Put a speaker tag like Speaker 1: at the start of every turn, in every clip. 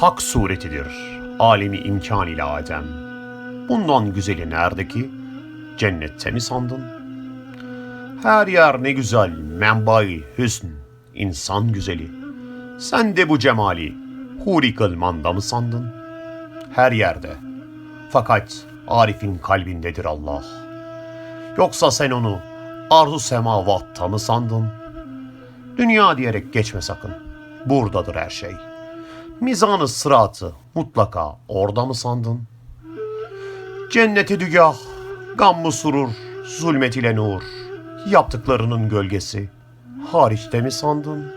Speaker 1: hak suretidir. Alemi imkan ile Adem. Bundan güzeli nerede ki? Cennette mi sandın? Her yer ne güzel, menbai hüsn, insan güzeli. Sen de bu cemali, huri kılmanda mı sandın? Her yerde. Fakat Arif'in kalbindedir Allah. Yoksa sen onu arzu semavatta mı sandın? Dünya diyerek geçme sakın. Buradadır her şey. Mizanı sıratı mutlaka orada mı sandın? Cenneti dügah, gammı surur, zulmet ile nur. Yaptıklarının gölgesi hariçte mi sandın?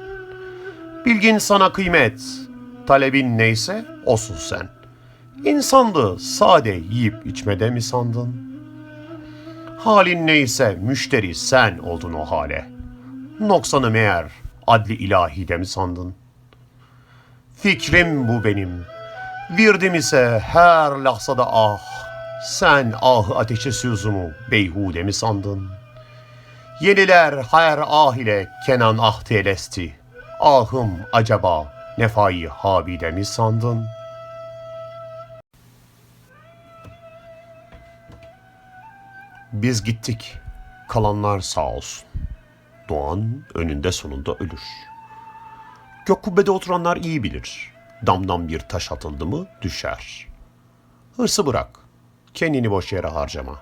Speaker 1: Bilgin sana kıymet, talebin neyse olsun sen. İnsandı sade yiyip içmede mi sandın? Halin neyse müşteri sen oldun o hale. Noksanı meğer adli ilahide mi sandın? Fikrim bu benim. Virdim ise her lahzada ah. Sen ah ateşe sözümü beyhude mi sandın? Yeniler her ah ile Kenan ah telesti. Ahım acaba nefai habide mi sandın? Biz gittik. Kalanlar sağ olsun. Doğan önünde sonunda ölür. Gök kubbede oturanlar iyi bilir. Damdan bir taş atıldı mı düşer. Hırsı bırak. Kendini boş yere harcama.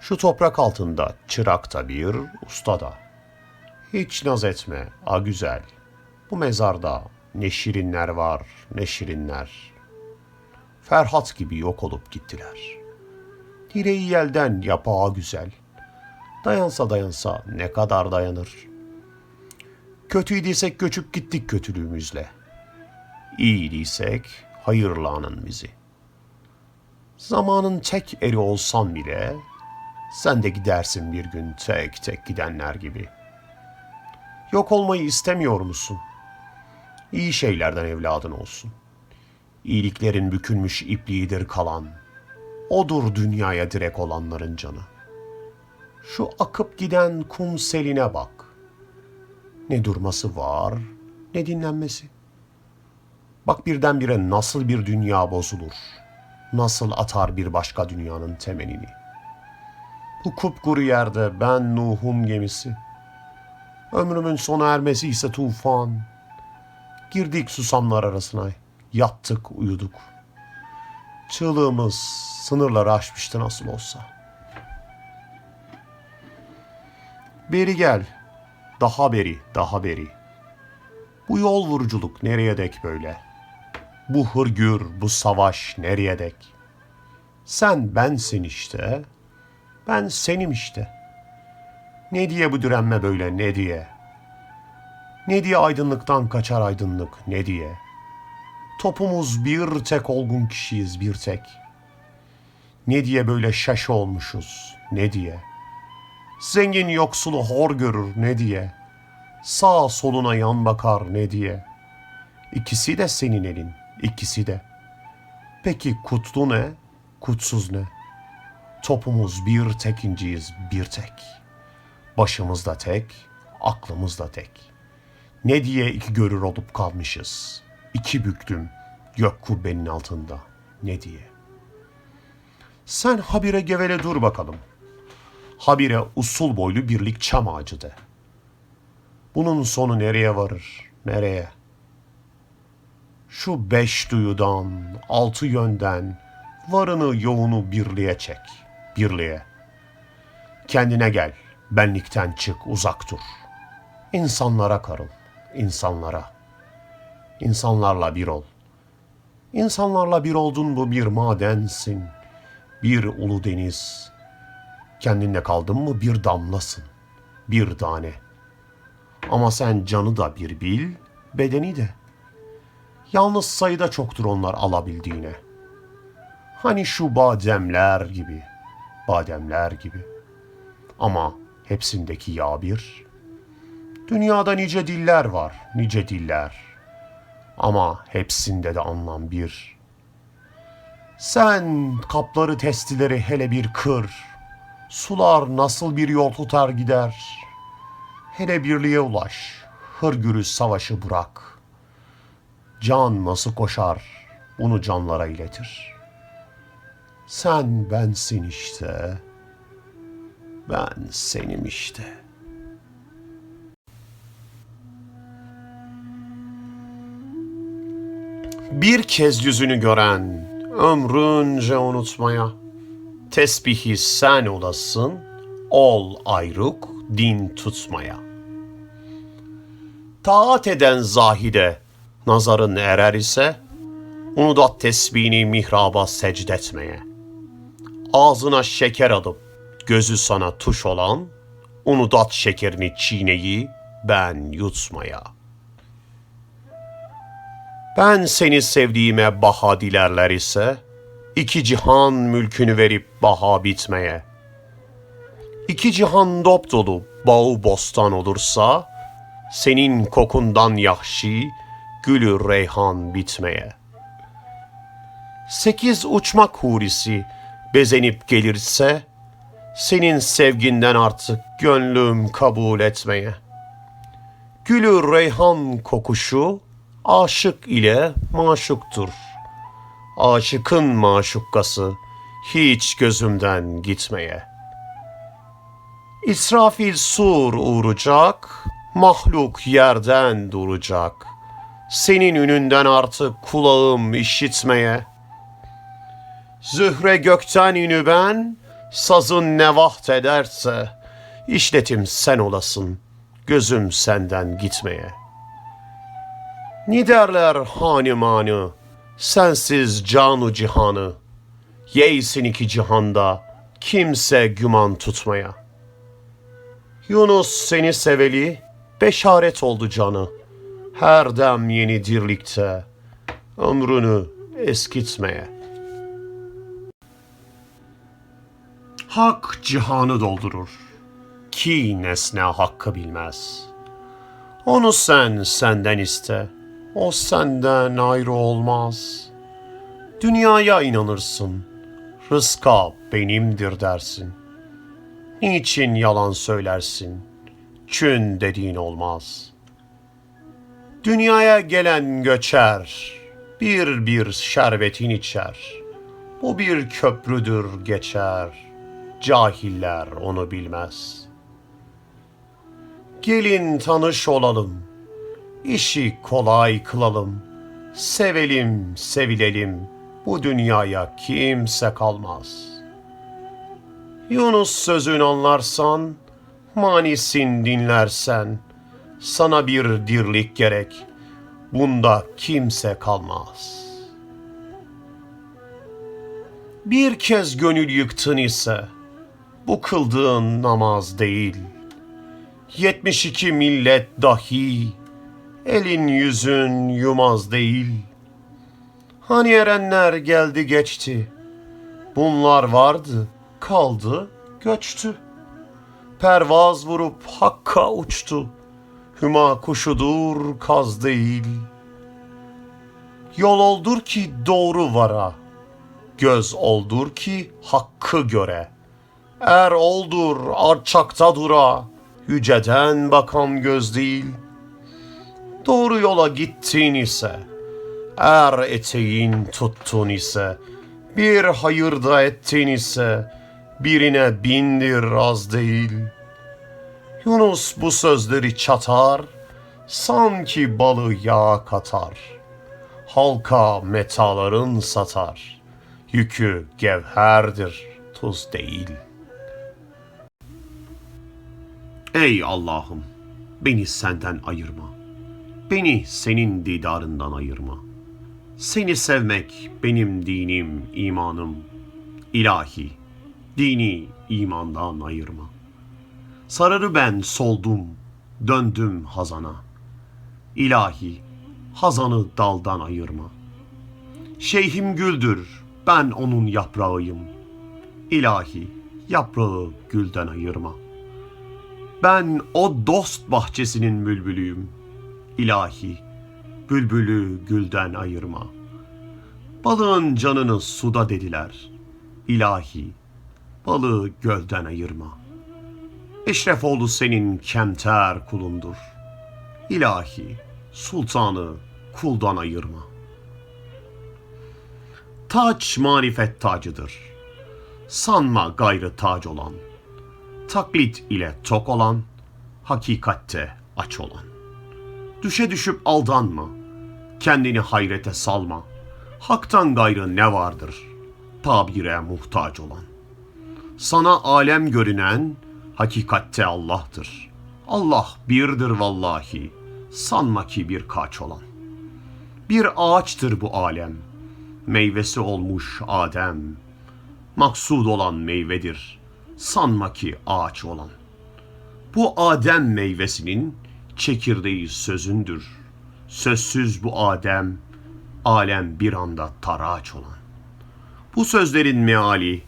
Speaker 1: Şu toprak altında çırak da bir, usta da. Hiç naz etme, a güzel. Bu mezarda ne şirinler var, ne şirinler. Ferhat gibi yok olup gittiler. Direği yelden yapağı güzel. Dayansa dayansa ne kadar dayanır. Kötüydiysek göçüp gittik kötülüğümüzle. İyiydiysek hayırlanın bizi. Zamanın tek eri olsan bile sen de gidersin bir gün tek tek gidenler gibi. Yok olmayı istemiyor musun? İyi şeylerden evladın olsun. İyiliklerin bükülmüş ipliğidir kalan. Odur dünyaya direk olanların canı. Şu akıp giden kum seline bak. Ne durması var, ne dinlenmesi. Bak birdenbire nasıl bir dünya bozulur. Nasıl atar bir başka dünyanın temelini. Bu kupkuru yerde ben Nuh'um gemisi. Ömrümün sona ermesi ise tufan. Girdik susamlar arasına, yattık uyuduk. Çığlığımız sınırları aşmıştı nasıl olsa. Beri gel, daha beri, daha beri. Bu yol vuruculuk nereye dek böyle? Bu hırgür, bu savaş nereye dek? Sen bensin işte, ben senim işte. Ne diye bu direnme böyle ne diye? Ne diye aydınlıktan kaçar aydınlık ne diye? Topumuz bir tek olgun kişiyiz bir tek. Ne diye böyle şaşı olmuşuz ne diye? Zengin yoksulu hor görür ne diye? Sağ soluna yan bakar ne diye? İkisi de senin elin, ikisi de. Peki kutlu ne, kutsuz ne? Topumuz bir tek inciyiz bir tek. Başımız da tek, aklımız da tek. Ne diye iki görür olup kalmışız. İki büktüm gök kubbenin altında. Ne diye. Sen habire gevele dur bakalım. Habire usul boylu birlik çam ağacı de. Bunun sonu nereye varır? Nereye? Şu beş duyudan, altı yönden varını yoğunu birliğe çek. Birliğe. Kendine gel. Benlikten çık, uzak dur. İnsanlara karıl, insanlara. İnsanlarla bir ol. İnsanlarla bir oldun bu bir madensin. Bir ulu deniz. Kendinle kaldın mı bir damlasın. Bir tane. Ama sen canı da bir bil, bedeni de. Yalnız sayıda çoktur onlar alabildiğine. Hani şu bademler gibi, bademler gibi. Ama hepsindeki yağ bir. Dünyada nice diller var, nice diller. Ama hepsinde de anlam bir. Sen kapları testileri hele bir kır. Sular nasıl bir yol tutar gider. Hele birliğe ulaş, hırgürü savaşı bırak. Can nasıl koşar, bunu canlara iletir. Sen bensin işte, ben senim işte. Bir kez yüzünü gören, ömrünce unutmaya, tesbihi sen olasın, ol ayrık din tutmaya. Taat eden zahide, nazarın erer ise, unudat tesbihini mihraba secdetmeye. Ağzına şeker alıp, gözü sana tuş olan, unudat şekerini çiğneyi ben yutmaya. Ben seni sevdiğime baha dilerler ise, iki cihan mülkünü verip baha bitmeye. İki cihan dop dolu bağı bostan olursa, senin kokundan yahşi, gülü reyhan bitmeye. Sekiz uçmak hurisi bezenip gelirse, senin sevginden artık gönlüm kabul etmeye. Gülü reyhan kokuşu, aşık ile maşuktur. Aşıkın maşukkası hiç gözümden gitmeye. İsrafil sur uğrayacak, mahluk yerden duracak. Senin ününden artık kulağım işitmeye. Zühre gökten ünü ben, sazın nevaht ederse, işletim sen olasın, gözüm senden gitmeye.'' Ni derler hanimanı, sensiz canu cihanı. Yeysin iki cihanda, kimse güman tutmaya. Yunus seni seveli, beşaret oldu canı. Her dem yeni dirlikte, ömrünü eskitmeye. Hak cihanı doldurur, ki nesne hakkı bilmez. Onu sen senden iste.'' O senden ayrı olmaz. Dünyaya inanırsın. Rızka benimdir dersin. Niçin yalan söylersin? Çün dediğin olmaz. Dünyaya gelen göçer. Bir bir şerbetin içer. Bu bir köprüdür geçer. Cahiller onu bilmez. Gelin tanış olalım.'' İşi kolay kılalım. Sevelim, sevilelim. Bu dünyaya kimse kalmaz. Yunus sözün anlarsan, manisin dinlersen, sana bir dirlik gerek. Bunda kimse kalmaz. Bir kez gönül yıktın ise, bu kıldığın namaz değil. 72 millet dahi elin yüzün yumaz değil. Hani erenler geldi geçti, bunlar vardı, kaldı, göçtü. Pervaz vurup hakka uçtu, hüma kuşudur kaz değil. Yol oldur ki doğru vara, göz oldur ki hakkı göre. Er oldur arçakta dura, yüceden bakan göz değil.'' Doğru yola gittin ise, er eteğin tuttun ise, bir hayırda ettin ise, birine bindir az değil. Yunus bu sözleri çatar, sanki balı yağ katar. Halka metaların satar, yükü gevherdir, tuz değil. Ey Allah'ım, beni senden ayırma.'' Beni senin didarından ayırma. Seni sevmek benim dinim, imanım. İlahi, dini imandan ayırma. Sararı ben soldum, döndüm hazana. İlahi, hazanı daldan ayırma. Şeyhim güldür, ben onun yaprağıyım. İlahi, yaprağı gülden ayırma. Ben o dost bahçesinin bülbülüyüm.'' İlahi, bülbülü gülden ayırma. Balığın canını suda dediler. İlahi, balığı gölden ayırma. Eşrefoğlu senin kemter kulundur. İlahi, sultanı kuldan ayırma. Taç marifet tacıdır. Sanma gayrı tac olan. Taklit ile tok olan, hakikatte aç olan. Düşe düşüp aldanma. Kendini hayrete salma. Haktan gayrı ne vardır? Tabire muhtaç olan. Sana alem görünen hakikatte Allah'tır. Allah birdir vallahi. Sanma ki bir kaç olan. Bir ağaçtır bu alem. Meyvesi olmuş Adem. Maksud olan meyvedir. Sanma ki ağaç olan. Bu Adem meyvesinin çekirdeği sözündür. Sözsüz bu Adem, alem bir anda taraç olan. Bu sözlerin meali,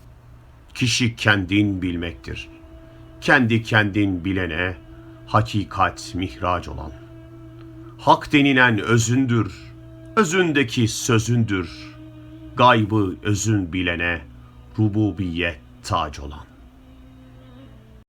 Speaker 1: kişi kendin bilmektir. Kendi kendin bilene, hakikat mihraç olan. Hak denilen özündür, özündeki sözündür. Gaybı özün bilene, rububiyet tac olan.